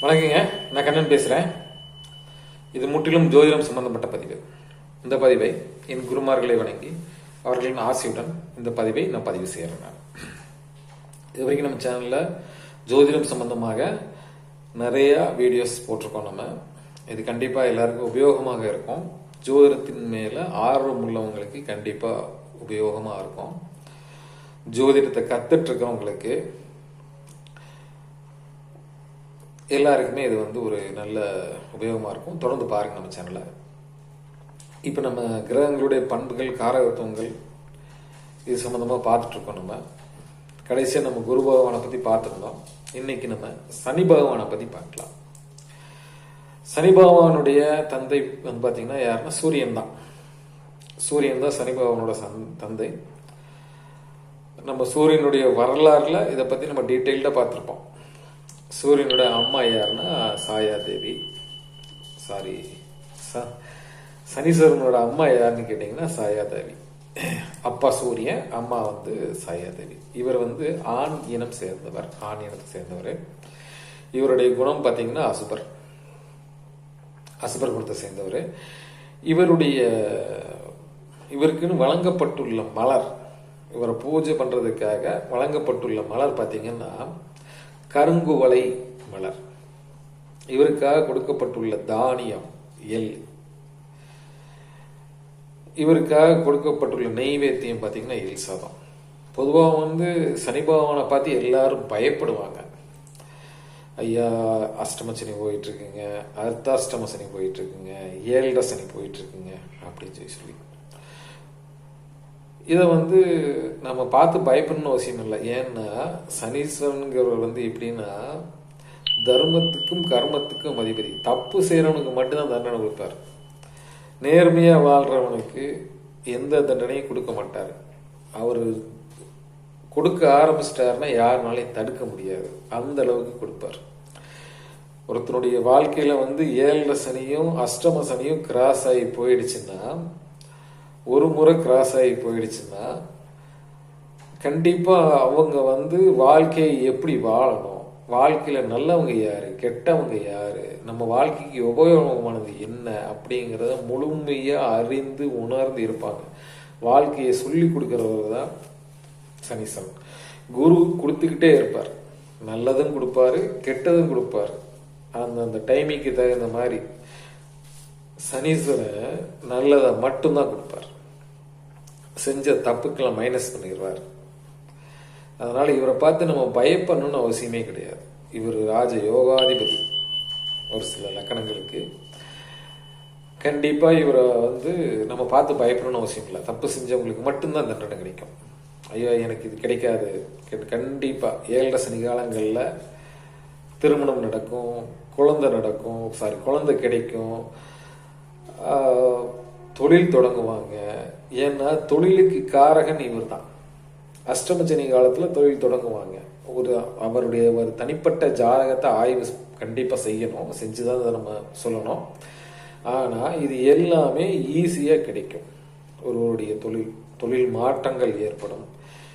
வணக்கங்க. நான் கண்ணன் பேசுகிறேன் இது முற்றிலும் ஜோதிடம் சம்பந்தப்பட்ட பதிவு. இந்த பதிவை என் குருமார்களை வணங்கி அவர்களின் ஆசையுடன் இந்த பதிவை நான் பதிவு செய்கிறேன் நான். இது வரைக்கும் நம்ம சேனலில் ஜோதிடம் சம்பந்தமாக நிறையா வீடியோஸ் போட்டிருக்கோம் நம்ம. இது கண்டிப்பாக எல்லாருக்கும் உபயோகமாக இருக்கும். ஜோதிடத்தின் மேலே ஆர்வம் உள்ளவங்களுக்கு கண்டிப்பாக உபயோகமாக இருக்கும். ஜோதிடத்தை கத்துட்டு எல்லாருக்குமே இது வந்து ஒரு நல்ல உபயோகமாக இருக்கும். தொடர்ந்து பாருங்கள் நம்ம சேனலை இப்போ நம்ம கிரகங்களுடைய பண்புகள் காரகத்துவங்கள் இது சம்மந்தமாக பார்த்துட்ருக்கோம் நம்ம. கடைசியாக நம்ம குரு பகவானை பற்றி பார்த்துருந்தோம். இன்னைக்கு நம்ம சனி பகவானை பற்றி பார்க்கலாம். சனி பகவானுடைய தந்தை வந்து பார்த்தீங்கன்னா யாருன்னா சூரியன் தான். சூரியன் தான் சனி பகவானோட சந் தந்தை. நம்ம சூரியனுடைய வரலாறில் இதை பற்றி நம்ம டீட்டெயில்டாக பார்த்துருப்போம். சூரியனோட அம்மா யாருன்னா? சாயா தேவி. சாரி சனீஸ்வரனோட அம்மா யாருன்னு கேட்டிங்கன்னா சாயா தேவி. அப்பா சூரியன் அம்மா வந்து சாயா தேவி. இவர் வந்து ஆண் இனம் சேர்ந்தவர் ஆண் இனத்தை சேர்ந்தவர். இவருடைய குணம் பார்த்தீங்கன்னா அசுபர். அசுபர் குணத்தை சேர்ந்தவர். இவருடைய இவருக்குன்னு வழங்கப்பட்டுள்ள மலர் இவரை பூஜை பண்ணுறதுக்காக வழங்கப்பட்டுள்ள மலர் பார்த்தீங்கன்னா கருங்குவலை மலர். இவருக்காக கொடுக்கப்பட்டுள்ள தானியம் எல் இவருக்காக கொடுக்கப்பட்டுள்ள நெய்வேத்தியம் பார்த்தீங்கன்னா எல் சாதம். பொதுவாக வந்து சனி பகவானை பார்த்து எல்லாரும் பயப்படுவாங்க. ஐயா அஷ்டம சனி போயிட்டு இருக்குங்க அர்த்தாஷ்டம சனி போயிட்டு இருக்குங்க ஏழரை சனி போயிட்டு இருக்குங்க அப்படின்னு சொல்லி சொல்லி இதை வந்து நம்ம பார்த்து பயப்படணும்னு அவசியம் இல்லை. ஏன்னா சனீஸ்வரனுங்கிறவர் வந்து எப்படின்னா தர்மத்துக்கும் கர்மத்துக்கும் அதிபதி. தப்பு செய்கிறவனுக்கு மட்டும்தான் தண்டனை கொடுப்பார். நேர்மையாக வாழ்கிறவனுக்கு எந்த தண்டனையும் கொடுக்க மாட்டார். அவர் கொடுக்க ஆரம்பிச்சிட்டாருன்னா யாருனாலையும் தடுக்க முடியாது. அந்த அளவுக்கு கொடுப்பார். ஒருத்தனுடைய வாழ்க்கையில் வந்து ஏழரை சனியும் அஷ்டம சனியும் கிராஸ் ஆகி போயிடுச்சுன்னா ஒரு முறை கிராஸ் ஆகி போயிடுச்சுன்னா கண்டிப்பாக அவங்க வந்து வாழ்க்கையை எப்படி வாழணும்? வாழ்க்கையில் நல்லவங்க யார்? கெட்டவங்க யார்? நம்ம வாழ்க்கைக்கு உபயோகமானது என்ன? அப்படிங்கிறத முழுமையாக அறிந்து உணர்ந்து இருப்பாங்க. வாழ்க்கையை சொல்லி கொடுக்குறவர் தான் சனீஸ்வரன். குரு கொடுத்துக்கிட்டே இருப்பார். நல்லதும் கொடுப்பாரு கெட்டதும் கொடுப்பாரு. அந்த அந்த டைமிங்க்கு தகுந்த மாதிரி சனீஸ்வரன் நல்லதை மட்டும்தான் கொடுப்பார். செஞ்ச தப்புக்கெல்லாம் மைனஸ் பண்ணிடுவார். அதனால் இவரை பார்த்து நம்ம பயப்படணும்னு அவசியமே கிடையாது. இவர் ராஜ யோகாதிபதி. ஒரு சில லக்கணங்களுக்கு கண்டிப்பாக இவரை வந்து நம்ம பார்த்து பயப்படணும்னு அவசியம் இல்லை. தப்பு செஞ்சவங்களுக்கு மட்டும்தான் தண்டனை கிடைக்கும். ஐயோ எனக்கு இது கிடைக்காது. கண்டிப்பாக ஏழரை சனி காலங்களில் திருமணம் நடக்கும் குழந்தை நடக்கும் சாரி குழந்தை கிடைக்கும். தொழில் தொடங்குவாங்க. ஏன்னா தொழிலுக்கு காரகன் இவர் தான் அஷ்டமச்சனி காலத்தில் தொழில் தொடங்குவாங்க. ஒரு அவருடைய ஒரு தனிப்பட்ட ஜாதகத்தை ஆய்வு கண்டிப்பாக செய்யணும். செஞ்சு தான் அதை நம்ம சொல்லணும். ஆனால் இது எல்லாமே ஈஸியாக கிடைக்கும். ஒருவருடைய தொழில் தொழில் மாற்றங்கள் ஏற்படும்.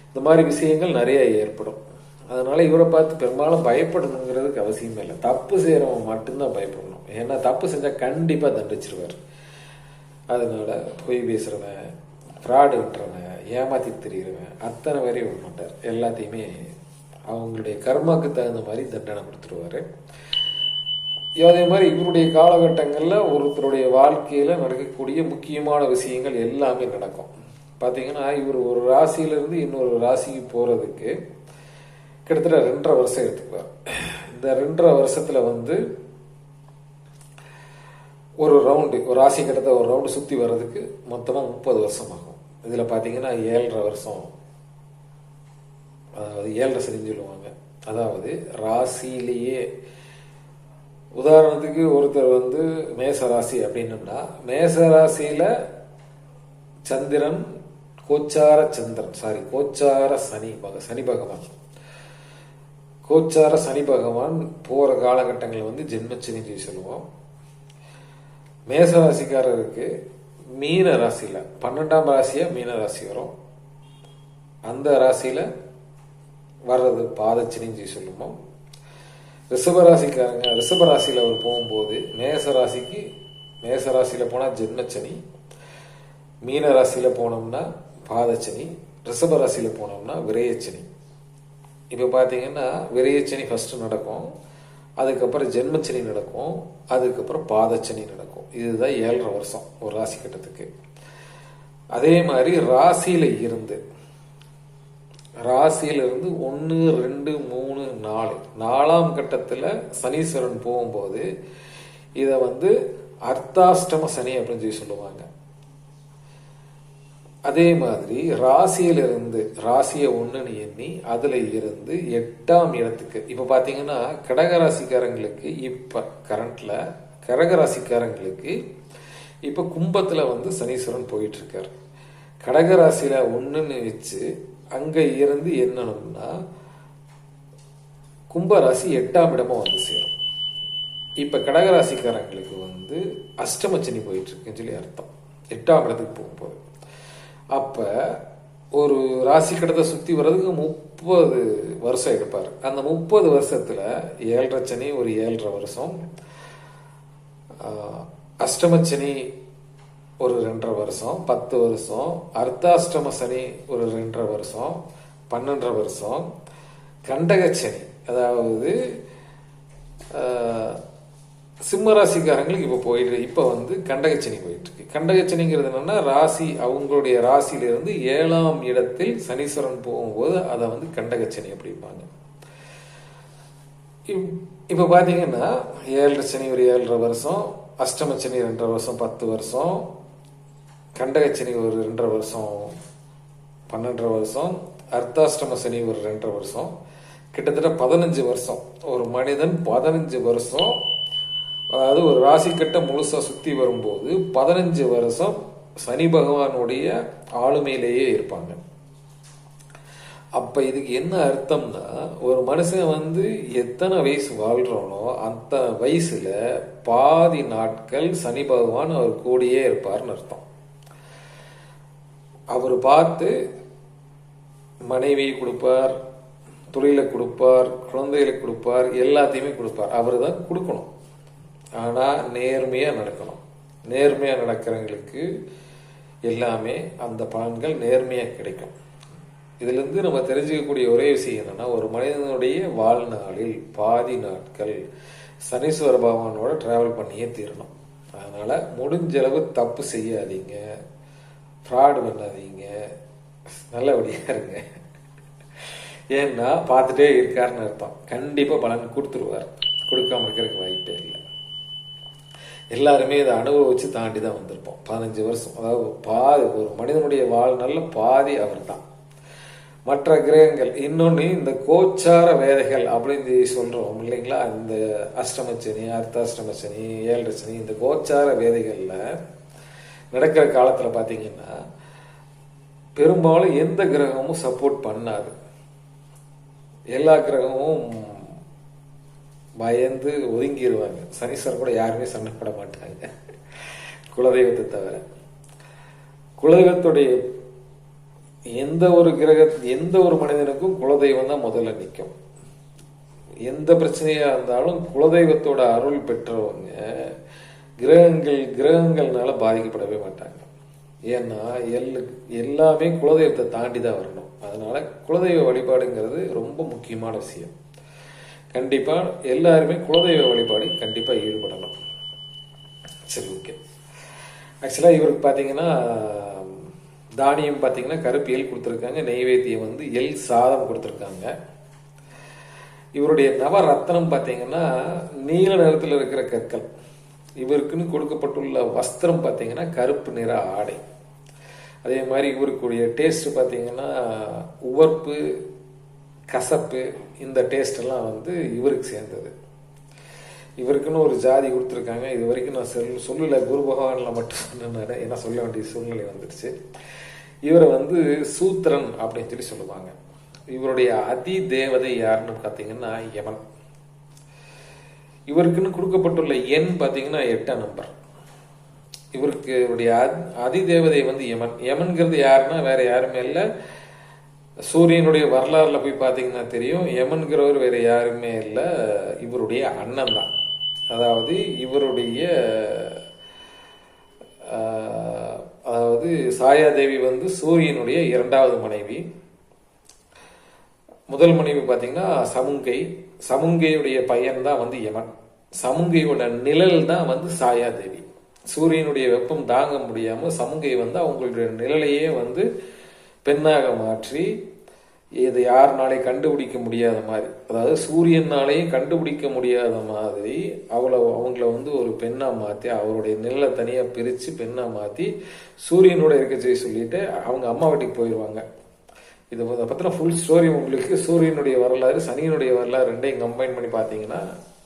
இந்த மாதிரி விஷயங்கள் நிறைய ஏற்படும். அதனால இவரை பார்த்து பெரும்பாலும் பயப்படணுங்கிறதுக்கு அவசியமே இல்லை. தப்பு செய்கிறவன் மட்டும்தான் பயப்படணும். ஏன்னா தப்பு செஞ்சால் கண்டிப்பாக தண்டிச்சிருவார். அதனால பொய் பேசுறவன் ஃப்ராடு விட்டுறவன் ஏமாத்தி தெரிகிறவன் அத்தனை வரையும் விட மாட்டார் எல்லாத்தையுமே அவங்களுடைய கர்மாக்கு தகுந்த மாதிரி தண்டனை கொடுத்துருவாரு. அதே மாதிரி இவருடைய காலகட்டங்களில் ஒருத்தருடைய வாழ்க்கையில் நடக்கக்கூடிய முக்கியமான விஷயங்கள் எல்லாமே நடக்கும். பார்த்தீங்கன்னா இவர் ஒரு ராசியிலிருந்து இன்னொரு ராசிக்கு போகிறதுக்கு கிட்டத்தட்ட ரெண்டரை வருஷம் எடுத்துக்குவார். இந்த ரெண்டரை வருஷத்தில் வந்து ஒரு ரவுண்டு ஒரு ராசி கட்டத்தை ஒரு ரவுண்டு சுற்றி வர்றதுக்கு மொத்தமாக முப்பது வருஷம் ஆகும் இதில் பார்த்தீங்கன்னா ஏழரை வருஷம் அதாவது ஏழரை சரின்னு சொல்லுவாங்க. அதாவது ராசியிலேயே உதாரணத்துக்கு ஒருத்தர் வந்து மேச ராசி அப்படின்னா மேச ராசியில் சந்திரன் கோச்சார சந்திரன் சாரி கோச்சார சனி பக சனி பகவான். கோச்சார சனி பகவான் போகிற காலகட்டங்களை வந்து ஜென்மச்சனி சொல்லுவோம். மேச ராசிக்காரருக்கு மீன ராசியில் பன்னெண்டாம் ராசியாக மீன ராசி வரும். அந்த ராசியில் வர்றது பாதச்சனின்னு சொல்லுவோம். ரிஷபராசிக்காரங்க ரிஷபராசியில் அவர் போகும்போது மேச ராசிக்கு மேச ராசியில் போனால் ஜென்மச்சனி மீன ராசியில் போனோம்னா பாதச்சனி ரிஷபராசியில் போனோம்னா விரயச்சனி. இப்போ பார்த்தீங்கன்னா விரயச்சனி ஃபஸ்ட்டு நடக்கும். அதுக்கப்புறம் ஜென்மச்சனி நடக்கும் அதுக்கப்புறம் பாதச்சனி நடக்கும். இதுதான் ஏழரை வருஷம் ஒரு ராசி கட்டத்துக்கு. அதே மாதிரி ராசியில் இருந்து ராசியிலிருந்து ஒன்று ரெண்டு மூணு நாலு. நாலாம் கட்டத்தில் சனீஸ்வரன் போகும்போது இதை வந்து அர்த்தாஷ்டம சனி அப்படின்னு சொல்லி சொல்லுவாங்க. அதே மாதிரி ராசியிலிருந்து ராசியை ஒன்றுன்னு எண்ணி அதில் இருந்து எட்டாம் இடத்துக்கு இப்போ பார்த்தீங்கன்னா கடகராசிக்காரங்களுக்கு இப்போ கரண்டில் கடகராசிக்காரங்களுக்கு இப்போ கும்பத்தில் வந்து சனீஸ்வரன் போயிட்டுருக்கார். கடகராசியில் ஒன்றுன்னு வச்சு அங்கே இருந்து என்னணும்னா கும்பராசி எட்டாம் இடமும் வந்து சேரும். இப்போ கடகராசிக்காரங்களுக்கு வந்து அஷ்டமச்சனி போயிட்டுருக்குன்னு சொல்லி அர்த்தம். எட்டாம் இடத்துக்கு போகும்போது. அப்போ ஒரு ராசி கடத்தை சுற்றி வர்றதுக்கு முப்பது வருஷம் எடுப்பார். அந்த முப்பது வருஷத்தில் ஏழரை சனி ஒரு ஏழரை வருஷம் அஷ்டமச்சனி ஒரு ரெண்டரை வருஷம் பத்து வருஷம் அர்த்தாஷ்டம சனி ஒரு ரெண்டரை வருஷம் பன்னெண்டரை வருஷம் கண்டகச்சனி அதாவது சிம்ம ராசிக்காரங்களுக்கு இப்போ போயிட்டு இப்போ வந்து கண்டகச்சனி போயிட்டு இருக்கு கண்டகச்சனிங்கிறது என்னன்னா ராசி அவங்களுடைய ராசியிலிருந்து ஏழாம் இடத்தில் சனீஸ்வரன் போகும்போது அதை வந்து கண்டகச்சனி அப்படிம்பாங்க. இப்போ பார்த்தீங்கன்னா ஏழரை சனி ஒரு ஏழரை வருஷம் அஷ்டம சனி ரெண்டரை வருஷம் பத்து வருஷம் கண்டகச்சனி ஒரு ரெண்டரை வருஷம் பன்னெண்டரை வருஷம் அர்த்தாஷ்டம சனி ஒரு ரெண்டரை வருஷம் கிட்டத்தட்ட பதினஞ்சு வருஷம். ஒரு மனிதன் பதினஞ்சு வருஷம் அதாவது ஒரு ராசிக்கட்டை முழுசாக சுற்றி வரும்போது பதினஞ்சு வருஷம் சனி பகவானுடைய ஆளுமையிலேயே இருப்பாங்க. அப்போ இதுக்கு என்ன அர்த்தம்னா ஒரு மனுஷன் வந்து எத்தனை வயசு வாழ்கிறானோ அந்த வயசில் பாதி நாட்கள் சனி பகவான் அவர் கூடியே இருப்பார்னு அர்த்தம். அவர் பார்த்து மனைவி கொடுப்பார் தொழிலை கொடுப்பார் குழந்தைகளை கொடுப்பார் எல்லாத்தையுமே கொடுப்பார். அவர் தான் கொடுக்கணும். ஆனால் நேர்மையாக நடக்கணும். நேர்மையாக நடக்கிறவங்களுக்கு எல்லாமே அந்த பலன்கள் நேர்மையாக கிடைக்கும். இதுலேருந்து நம்ம தெரிஞ்சுக்கக்கூடிய ஒரே விஷயம் என்னன்னா ஒரு மனிதனுடைய வாழ்நாளில் பாதி நாட்கள் சனீஸ்வர பகவானோட ட்ராவல் பண்ணியே தீரணும். அதனால் முடிஞ்சளவு தப்பு செய்யாதீங்க. ஃப்ராடு பண்ணாதீங்க. நல்லபடியாக இருங்க. ஏன்னா பார்த்துட்டே இருக்காருன்னு அர்த்தம். கண்டிப்பாக பலன் கொடுத்துருவார். கொடுக்காம இருக்கிறதுக்கு வாய்ப்பே இல்லை. எல்லாருமே இதை அனுபவிச்சு தாண்டி தான் வந்திருப்போம். பதினஞ்சு வருஷம். அதாவது பாதி ஒரு மனிதனுடைய வாழ்நாளில் பாதி அவர் தான் மற்ற கிரகங்கள் இன்னொன்று இந்த கோச்சார வேதைகள் அப்படின்னு சொல்கிறோம் இல்லைங்களா? இந்த அஷ்டமச்சனி அர்த்தாஷ்டமச்சனி ஏழரை இந்த கோச்சார வேதைகளில் நடக்கிற காலத்தில் பார்த்தீங்கன்னா பெரும்பாலும் எந்த கிரகமும் சப்போர்ட் பண்ணாது. எல்லா கிரகமும் பயந்து ஒதுங்கிடுவாங்க சனீஸ்வரன் கூட யாருமே சண்டைப்பட மாட்டாங்க. குலதெய்வத்தை தவிர. குலதெய்வத்துடைய எந்த ஒரு கிரக எந்த ஒரு மனிதனுக்கும் குலதெய்வம் தான் முதல்ல நிற்கும். எந்த பிரச்சனையாக இருந்தாலும் குலதெய்வத்தோட அருள் பெற்றவங்க கிரகங்கள் கிரகங்கள்னால பாதிக்கப்படவே மாட்டாங்க. ஏன்னா எல் எல்லாமே குலதெய்வத்தை தாண்டி தான் வரணும். அதனால குலதெய்வ வழிபாடுங்கிறது ரொம்ப முக்கியமான விஷயம். கண்டிப்பா எல்லாருமே குலதெய்வ வழிபாடு கண்டிப்பா ஈடுபடணும். சரி ஓகே ஆக்சுவலாக இவருக்கு பார்த்தீங்கன்னா தானியம் பார்த்தீங்கன்னா கருப்பு எல் கொடுத்துருக்காங்க நெய்வேத்தியம் வந்து எல் சாதம் கொடுத்துருக்காங்க. இவருடைய நவரத்னம் பார்த்தீங்கன்னா நீல நிறத்தில் இருக்கிற கற்கள். இவருக்குன்னு கொடுக்கப்பட்டுள்ள வஸ்திரம் பார்த்தீங்கன்னா கருப்பு நிற ஆடை. அதே மாதிரி இவருக்குடைய டேஸ்ட் பார்த்தீங்கன்னா உவர்ப்பு கசப்பு இந்த டேஸ்ட் எல்லாம் வந்து இவருக்கு சேர்ந்தது. இவருக்குன்னு ஒரு ஜாதி கொடுத்துருக்காங்க. இது வரைக்கும் நான் சொல் சொல்லல. குரு பகவானில் மட்டும் சொன்னேன் ஏன்னா சொல்ல வேண்டிய சூழ்நிலை வந்துடுச்சு. இவரை வந்து சூத்திரன் அப்படின்னு சொல்லி சொல்லுவாங்க. இவருடைய அதி தேவதை யாருன்னு பார்த்தீங்கன்னா யமன். இவருக்குன்னு கொடுக்கப்பட்டுள்ள எண் பார்த்தீங்கன்னா எட்டாம் நம்பர். இவருக்கு இவருடைய அதி தேவதை வந்து யமன். யமன்கிறது யாருன்னா வேற யாருமே இல்லை. சூரியனுடைய வரலாறுல போய் பார்த்தீங்கன்னா தெரியும். யமன்கிறவர் வேற யாருமே இல்லை. இவருடைய அண்ணன் தான். அதாவது இவருடைய ஆஹ், அதாவது சாயாதேவி வந்து சூரியனுடைய இரண்டாவது மனைவி. முதல் மனைவி பார்த்தீங்கன்னா சமுங்கை. சமுங்கையுடைய பையன் தான் வந்து யமன். சமுங்கையோட நிழல் தான் வந்து சாயாதேவி. சூரியனுடைய வெப்பம் தாங்க முடியாமல் சமுங்கை வந்து அவங்களுடைய நிழலையே வந்து பெண்ணாக மாற்றி இதை யாருனாலே கண்டுபிடிக்க முடியாத மாதிரி அதாவது சூரியனாலேயும் கண்டுபிடிக்க முடியாத மாதிரி அவளை அவங்கள வந்து ஒரு பெண்ணாக மாற்றி அவருடைய நெல்லை தனியாக பிரித்து பெண்ணாக மாற்றி சூரியனோட இருக்க செய்ய சொல்லிட்டு அவங்க அம்மா வீட்டுக்கு போயிடுவாங்க இது அதை பற்றின ஃபுல் ஸ்டோரி உங்களுக்கு. சூரியனுடைய வரலாறு சனியினுடைய வரலாறு ரெண்டையும் கம்பைன் பண்ணி பார்த்தீங்கன்னா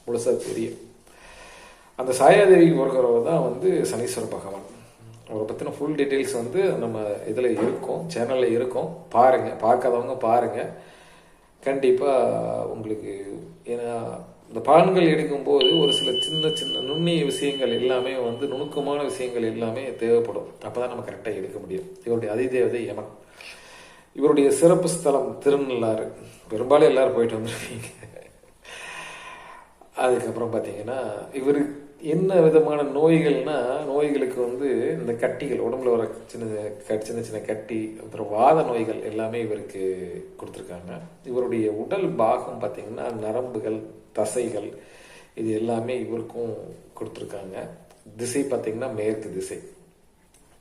முழுசாக தெரியும். அந்த சாயாதேவிக்கு பிறக்கிறவர் தான் வந்து சனீஸ்வர பகவான். அவரை பற்றின ஃபுல் டீட்டெயில்ஸ் வந்து நம்ம இதில் இருக்கும் சேனலில் இருக்கும். பாருங்கள் பார்க்காதவங்க பாருங்கள் கண்டிப்பாக உங்களுக்கு ஏன்னா இந்த பான்கள் எடுக்கும்போது ஒரு சில சின்ன சின்ன நுண்ணிய விஷயங்கள் எல்லாமே வந்து நுணுக்கமான விஷயங்கள் எல்லாமே தேவைப்படும். அப்போ தான் நம்ம கரெக்டாக எடுக்க முடியும். இவருடைய அதிதேவதை யமன். இவருடைய சிறப்பு ஸ்தலம் திருநள்ளாறு. பெரும்பாலும் எல்லாரும் போயிட்டு வந்துருக்கீங்க. அதுக்கப்புறம் பார்த்தீங்கன்னா இவர் என்ன விதமான நோய்கள்னா நோய்களுக்கு வந்து இந்த கட்டிகள் உடம்புல வர சின்ன சின்ன சின்ன கட்டி அப்புறம் வாத நோய்கள் எல்லாமே இவருக்கு கொடுத்துருக்காங்க. இவருடைய உடல் பாகம் பார்த்தீங்கன்னா நரம்புகள் தசைகள் இது எல்லாமே இவருக்கும் கொடுத்துருக்காங்க. திசை பார்த்தீங்கன்னா மேற்கு திசை.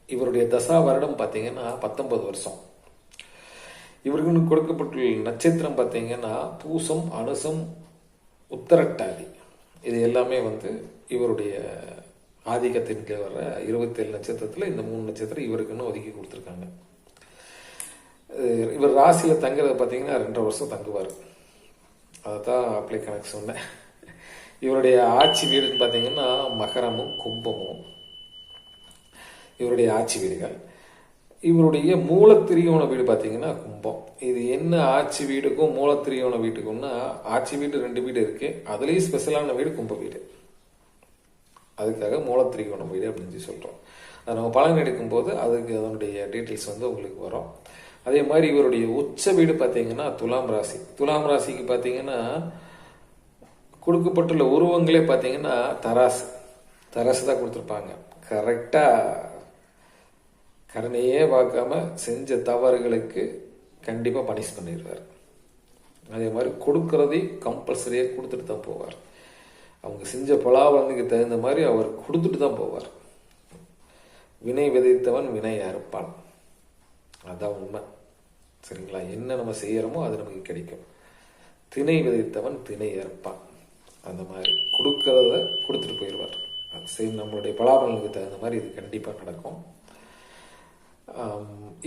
இவருடைய தசா வருடம் பார்த்தீங்கன்னா பத்தொன்பது வருஷம். இவர்களுக்கு கொடுக்கப்பட்டுள்ள நட்சத்திரம் பார்த்தீங்கன்னா பூசம் அனுசம் உத்தரட்டாதி. இது எல்லாமே வந்து இவருடைய ஆதிக்கத்தின் கீழ் வர இருபத்தேழு நட்சத்திரத்தில் இந்த மூணு நட்சத்திரம் இவருக்குன்னு ஒதுக்கி கொடுத்துருக்காங்க. இவர் ராசியில் தங்குறது பார்த்தீங்கன்னா ரெண்டரை வருஷம் தங்குவார். அதை தான் அப்ளை கணக்கு சொன்னேன். இவருடைய ஆட்சி வீடுன்னு பார்த்தீங்கன்னா மகரமும் கும்பமும். இவருடைய ஆட்சி வீடுகள். இவருடைய மூலத்திரியோண வீடு பார்த்தீங்கன்னா கும்பம். இது என்ன ஆட்சி வீடுக்கும் மூலத்திரியோண வீட்டுக்கும்னா ஆட்சி வீடு ரெண்டு வீடு இருக்குது அதுலேயும் ஸ்பெஷலான வீடு கும்ப வீடு. அதுக்காக மூலத்திரிகோணம் வீடு அப்படின்னு சொல்லி சொல்கிறோம் அது நம்ம பலன் எடுக்கும்போது அதுக்கு அதனுடைய டீட்டெயில்ஸ் வந்து உங்களுக்கு வரும். அதே மாதிரி இவருடைய உச்ச வீடு பார்த்தீங்கன்னா துலாம் ராசி. துலாம் ராசிக்கு பார்த்தீங்கன்னா கொடுக்கப்பட்டுள்ள உருவங்களே பார்த்தீங்கன்னா தராசு. தராசு தான் கொடுத்துருப்பாங்க. கரெக்டாக கருணையே பார்க்காம செஞ்ச தவறுகளுக்கு கண்டிப்பாக பனிஷ் பண்ணிடுவார். அதே மாதிரி கொடுக்கறதையும் கம்பல்சரியாக கொடுத்துட்டு தான் போவார். அவங்க செஞ்ச பலாபலனுக்கு தகுந்த மாதிரி அவர் கொடுத்துட்டு தான் போவார். வினை விதைத்தவன் வினை இருப்பான் அதான் உண்மை. சரிங்களா? என்ன நம்ம செய்கிறோமோ அது நமக்கு கிடைக்கும். திணை விதைத்தவன் திணை ஏற்பான் அந்த மாதிரி கொடுக்கறத கொடுத்துட்டு போயிடுவார். அது சரி நம்மளுடைய பலாபலனுக்கு தகுந்த மாதிரி இது கண்டிப்பாக நடக்கும்.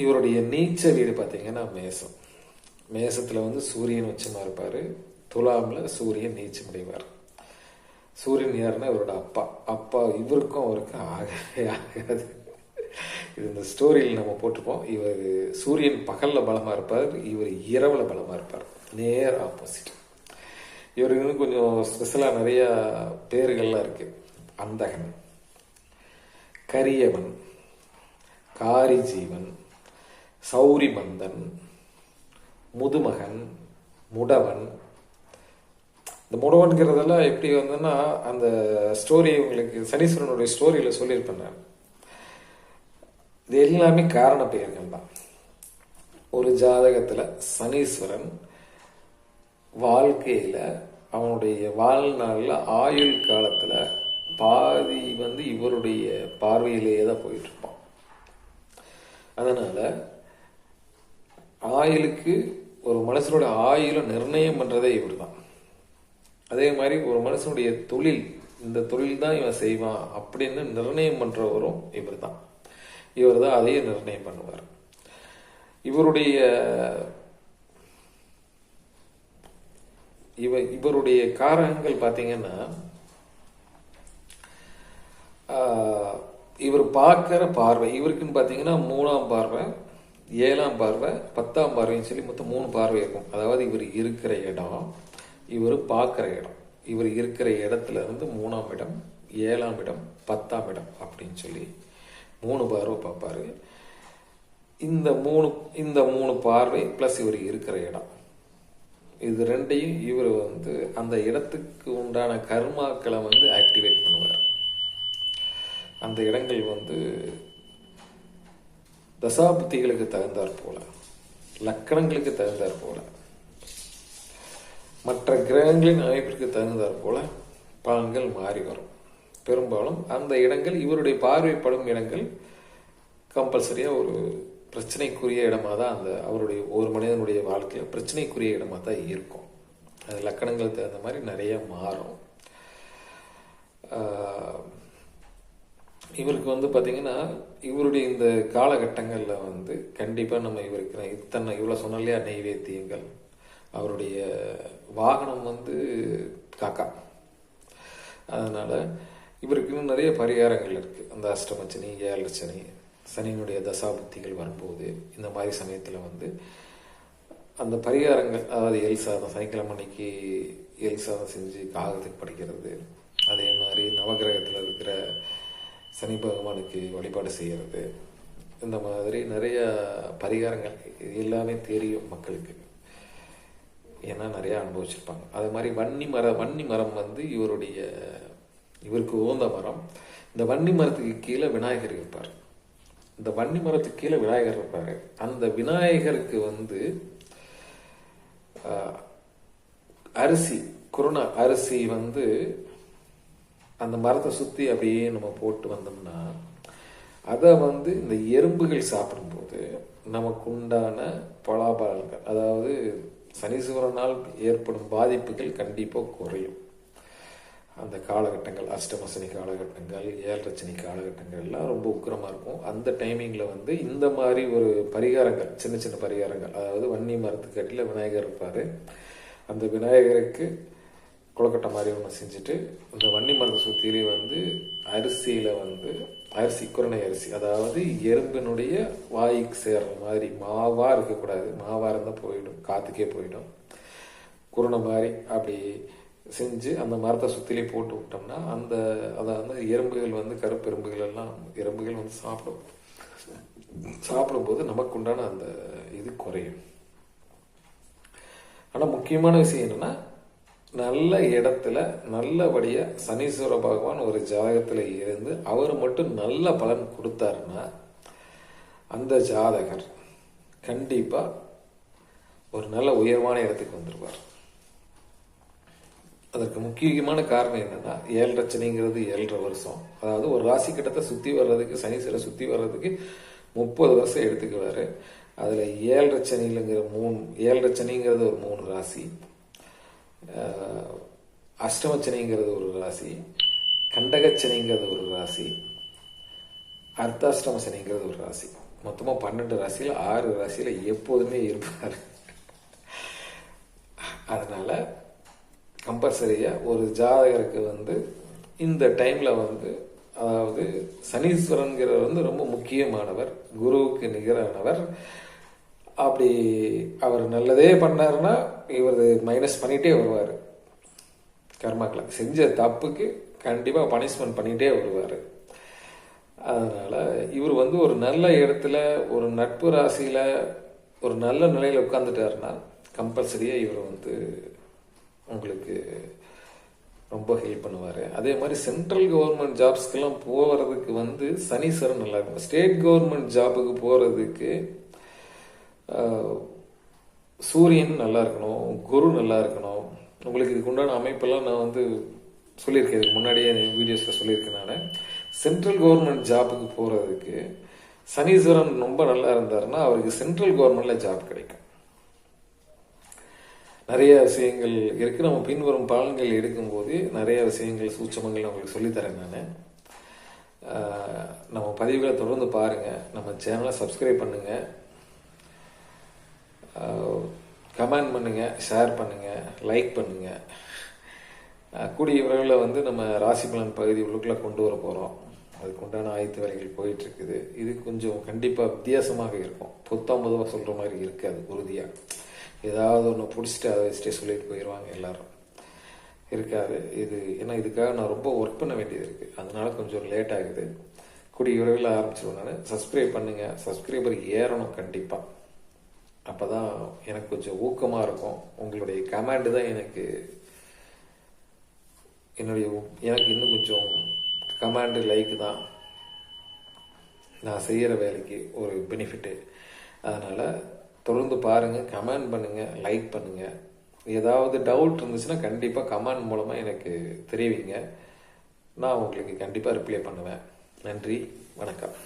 இவருடைய நீச்ச வீடு பார்த்தீங்கன்னா மேசம். மேசத்தில் வந்து சூரியன் உச்சமாக இருப்பார். துலாமில் சூரியன் நீச்சம் அடைவார் சூரியன் யாருன்னா இவரோட அப்பா. அப்பா இவருக்கும் அவருக்கும் ஆகவே ஆகாது. இது இந்த ஸ்டோரியில் நம்ம போட்டிருப்போம் இவர் சூரியன் பகலில் பலமாக இருப்பார் இவர் இரவில் பலமாக இருப்பார். நேர் ஆப்போசிட். இவருக்கு இன்னும் கொஞ்சம் ஸ்பெஷலாக நிறையா பேர்கள்லாம் இருக்குது அந்தகன் கரியவன் காரிஜீவன் சௌரிமந்தன் முதுமகன் முடவன் இந்த முடவன்கிறதெல்லாம் எப்படி வந்ததுன்னா அந்த ஸ்டோரி உங்களுக்கு சனீஸ்வரனுடைய ஸ்டோரியில் சொல்லியிருப்பேன் நான். இது எல்லாமே காரண பெயர்கள் தான். ஒரு ஜாதகத்தில் சனீஸ்வரன் வாழ்க்கையில் அவனுடைய வாழ்நாளில் ஆயுள் காலத்தில் பாதி வந்து இவருடைய பார்வையிலேயே தான் போயிட்டுருப்பான். இருப்பான் ஆயுளுக்கு ஒரு மனுஷனோட ஆயுளை நிர்ணயம் பண்ணுறதே இவர் தான் அதே மாதிரி ஒரு மனுஷனுடைய தொழில் இந்த தொழில் தான் இவன் செய்வான் அப்படின்னு நிர்ணயம் பண்றவரும் இவர் தான் இவர் தான் அதையே நிர்ணயம் பண்ணுவார். இவருடைய இவ இவருடைய காரகங்கள் பார்த்தீங்கன்னா ஆஹ், இவர் பார்க்குற பார்வை இவருக்குன்னு பார்த்தீங்கன்னா மூணாம் பார்வை ஏழாம் பார்வை பத்தாம் பார்வைன்னு சொல்லி மொத்தம் மூணு பார்வை இருக்கும். அதாவது இவர் இருக்கிற இடம் இவர் பார்க்குற இடம். இவர் இருக்கிற இடத்துல இருந்து மூணாம் இடம் ஏழாம் இடம் பத்தாம் இடம் அப்படின்னு சொல்லி மூணு பார்வை பார்ப்பாரு. இந்த மூணு இந்த மூணு பார்வை ப்ளஸ் இவர் இருக்கிற இடம். இது ரெண்டையும் இவர் வந்து அந்த இடத்துக்கு உண்டான கர்மாக்களை வந்து ஆக்டிவேட் பண்ணுவார். அந்த இடங்கள் வந்து தசாபுத்திகளுக்கு தகுந்தாற் போல லக்கணங்களுக்கு தகுந்தாற் போல மற்ற கிரகங்களின் அமைப்பிற்கு தகுந்தாற் போல பலன்கள் மாறி வரும். பெரும்பாலும் அந்த இடங்கள் இவருடைய பார்வைப்படும் இடங்கள் கம்பல்சரியாக ஒரு பிரச்சனைக்குரிய இடமாக தான் அந்த அவருடைய ஒரு மனிதனுடைய வாழ்க்கையில் பிரச்சனைக்குரிய இடமாக தான் இருக்கும். அது லக்கணங்களுக்கு தகுந்த மாதிரி நிறைய மாறும். இவருக்கு வந்து பார்த்தீங்கன்னா இவருடைய இந்த காலகட்டங்களில் வந்து கண்டிப்பாக நம்ம இவருக்கு இத்தனை இவ்வளோ சொன்னாலையா நெய்வேத்தியங்கள். அவருடைய வாகனம் வந்து காக்கா. அதனால் இவருக்கு இன்னும் நிறைய பரிகாரங்கள் இருக்குது அந்த அஷ்டமச்சனி ஏழரை சனியினுடைய தசாபுத்திகள் வரும்போது இந்த மாதிரி சமயத்தில் வந்து அந்த பரிகாரங்கள் அதாவது எல் சாதம் சனிக்கிழமை அன்னைக்கு எல் சாதம் செஞ்சு காகத்துக்கு படிக்கிறது. அதே மாதிரி நவகிரகத்தில் இருக்கிற சனி பகவானுக்கு வழிபாடு செய்கிறது இந்த மாதிரி நிறைய பரிகாரங்கள் இது எல்லாமே தெரியும் மக்களுக்கு. ஏன்னா நிறையா அனுபவிச்சிருப்பாங்க. அது மாதிரி வன்னி மர வன்னி மரம் வந்து இவருடைய இவருக்கு உகந்த மரம். இந்த வன்னி மரத்துக்கு கீழே விநாயகர் இருப்பார். இந்த வன்னி மரத்துக்கு கீழே விநாயகர் இருப்பார். அந்த விநாயகருக்கு வந்து ஆஹ், அரிசி குருணா அரிசி வந்து அந்த மரத்தை சுற்றி அப்படியே நம்ம போட்டு வந்தோம்னா அதை வந்து இந்த எறும்புகள் சாப்பிடும்போது நமக்கு உண்டான பலாபலன்கள் அதாவது சனீஸ்வரனால் ஏற்படும் பாதிப்புகள் கண்டிப்பாக குறையும். அந்த காலகட்டங்கள் அஷ்டமசனி காலகட்டங்கள் ஏழரச்சனி காலகட்டங்கள்லாம் காலகட்டங்கள் எல்லாம் ரொம்ப உக்கிரமாக இருக்கும். அந்த டைமிங்கில் வந்து இந்த மாதிரி ஒரு பரிகாரங்கள் சின்ன சின்ன பரிகாரங்கள் அதாவது வன்னி மரத்துக்கு அடியில் விநாயகர் இருப்பார். அந்த விநாயகருக்கு குளக்கட்டை மாதிரி ஒன்று செஞ்சுட்டு இந்த வன்னி மரத்தை சுற்றிலே வந்து அரிசியில் வந்து அரிசி குரணை அரிசி. அதாவது எறும்பினுடைய வாய்க்கு சேர்ற மாதிரி மாவாக இருக்கக்கூடாது. மாவாக இருந்தால் போயிடும். காற்றுக்கே போயிடும். குருணை மாதிரி அப்படி செஞ்சு அந்த மரத்தை சுற்றிலே போட்டு விட்டோம்னா அந்த அதை வந்து எறும்புகள் வந்து கருப்பு எறும்புகள் எல்லாம் எறும்புகள் வந்து சாப்பிடும். சாப்பிடும்போது நமக்கு உண்டான அந்த இது குறையும். ஆனால் முக்கியமான விஷயம் என்னன்னா நல்ல இடத்துல நல்லபடியாக சனீஸ்வர பகவான் ஒரு ஜாதகத்தில் இருந்து அவர் மட்டும் நல்ல பலன் கொடுத்தாருன்னா அந்த ஜாதகர் கண்டிப்பாக ஒரு நல்ல உயர்வான இடத்துக்கு வந்துடுவார் அதற்கு முக்கியமான காரணம் என்னன்னா ஏழு ரச்சனைங்கிறது ஏழரை வருஷம். அதாவது ஒரு ராசி கட்டத்தை சுற்றி வர்றதுக்கு சனீஸ்வரை சுற்றி வர்றதுக்கு முப்பது வருஷம் எடுத்துக்குவார். அதில் ஏழு ரச்சனைங்கிற மூணு ஏழு ரச்சனைங்கிறது ஒரு மூணு ராசி. அஷ்டமச்சனைங்கிறது ஒரு ராசி கண்டகச்சனைங்கிறது ஒரு ராசி அர்த்தாஷ்டம சனிங்கிறது ஒரு ராசி. மொத்தமாக பன்னெண்டு ராசியில் ஆறு ராசியில் எப்போதுமே இருப்பார். அதனால் கம்பல்சரியாக ஒரு ஜாதகருக்கு வந்து இந்த டைமில் வந்து அதாவது சனீஸ்வரன்கிறவர் வந்து ரொம்ப முக்கியமானவர் குருவுக்கு நிகரானவர் அப்படி அவர் நல்லதே பண்ணாருன்னா இவர் மைனஸ் பண்ணிகிட்டே வருவார். கர்மாக்கள் செஞ்ச தப்புக்கு கண்டிப்பாக பனிஷ்மெண்ட் பண்ணிகிட்டே வருவார். அதனால் இவர் வந்து ஒரு நல்ல இடத்துல ஒரு நட்பு ராசியில் ஒரு நல்ல நிலையில் உட்காந்துட்டாருன்னா கம்பல்சரியாக இவர் வந்து உங்களுக்கு ரொம்ப ஹெல்ப் பண்ணுவார். அதே மாதிரி சென்ட்ரல் கவர்மெண்ட் ஜாப்ஸ்க்கெல்லாம் போகிறதுக்கு வந்து சனீஸ்வரன் நல்லா இருக்கும் ஸ்டேட் கவர்மெண்ட் ஜாபுக்கு போகிறதுக்கு சூரியன் நல்லா இருக்கணும் குரு நல்லா இருக்கணும். உங்களுக்கு இதுக்கு உண்டான அமைப்பெல்லாம் நான் வந்து சொல்லியிருக்கேன். இதுக்கு முன்னாடியே வீடியோஸில் சொல்லியிருக்கேன் நான். சென்ட்ரல் கவர்மெண்ட் ஜாபுக்கு போகிறதுக்கு சனீஸ்வரன் ரொம்ப நல்லா இருந்தாருன்னா அவருக்கு சென்ட்ரல் கவர்மெண்ட்டில் ஜாப் கிடைக்கும். நிறைய விஷயங்கள் இருக்குது நம்ம பின்வரும் பலன்கள் எடுக்கும்போது நிறைய விஷயங்கள் சூட்சமங்கள் உங்களுக்கு சொல்லித்தரேன் நான். நம்ம பதிவுகளை தொடர்ந்து பாருங்கள் நம்ம சேனலை சப்ஸ்கிரைப் பண்ணுங்கள் கமெண்ட் பண்ணுங்கள் ஷேர் பண்ணுங்கள் லைக் பண்ணுங்கள் கூடிய விரைவில் வந்து நம்ம ராசி பலன் பகுதி உள்ளுக்குள்ளே கொண்டு வர போகிறோம் அதுக்கு உண்டான வேலைகள் போயிட்டுருக்குது. இது கொஞ்சம் கண்டிப்பாக வித்தியாசமாக இருக்கும். புத்தாம் பொதுவாக சொல்கிற மாதிரி இருக்காது உறுதியாக ஏதாவது ஒன்று பிடிச்சிட்டு அதை வச்சுட்டே சொல்லிட்டு போயிடுவாங்க எல்லாரும். இருக்காது. இது ஏன்னா இதுக்காக நான் ரொம்ப ஒர்க் பண்ண வேண்டியது இருக்குது அதனால கொஞ்சம் லேட் ஆகுது. கூடிய விரைவில் ஆரம்பிச்சிருவேன் நான். சப்ஸ்கிரைப் பண்ணுங்கள் சப்ஸ்கிரைபர் ஏறணும் கண்டிப்பாக அப்போ தான் எனக்கு கொஞ்சம் ஊக்கமாக இருக்கும். உங்களுடைய கமாண்டு தான் எனக்கு என்னுடைய எனக்கு இன்னும் கொஞ்சம் கமாண்டு லைக் தான் நான் செய்கிற வேலைக்கு ஒரு பெனிஃபிட்டு அதனால் தொடர்ந்து பாருங்கள் கமெண்ட் பண்ணுங்கள் லைக் பண்ணுங்கள் ஏதாவது டவுட் இருந்துச்சுன்னா கண்டிப்பாக கமெண்ட் மூலமாக எனக்கு தெரிவிங்க. நான் உங்களுக்கு கண்டிப்பாக ரிப்ளை பண்ணுவேன். நன்றி வணக்கம்.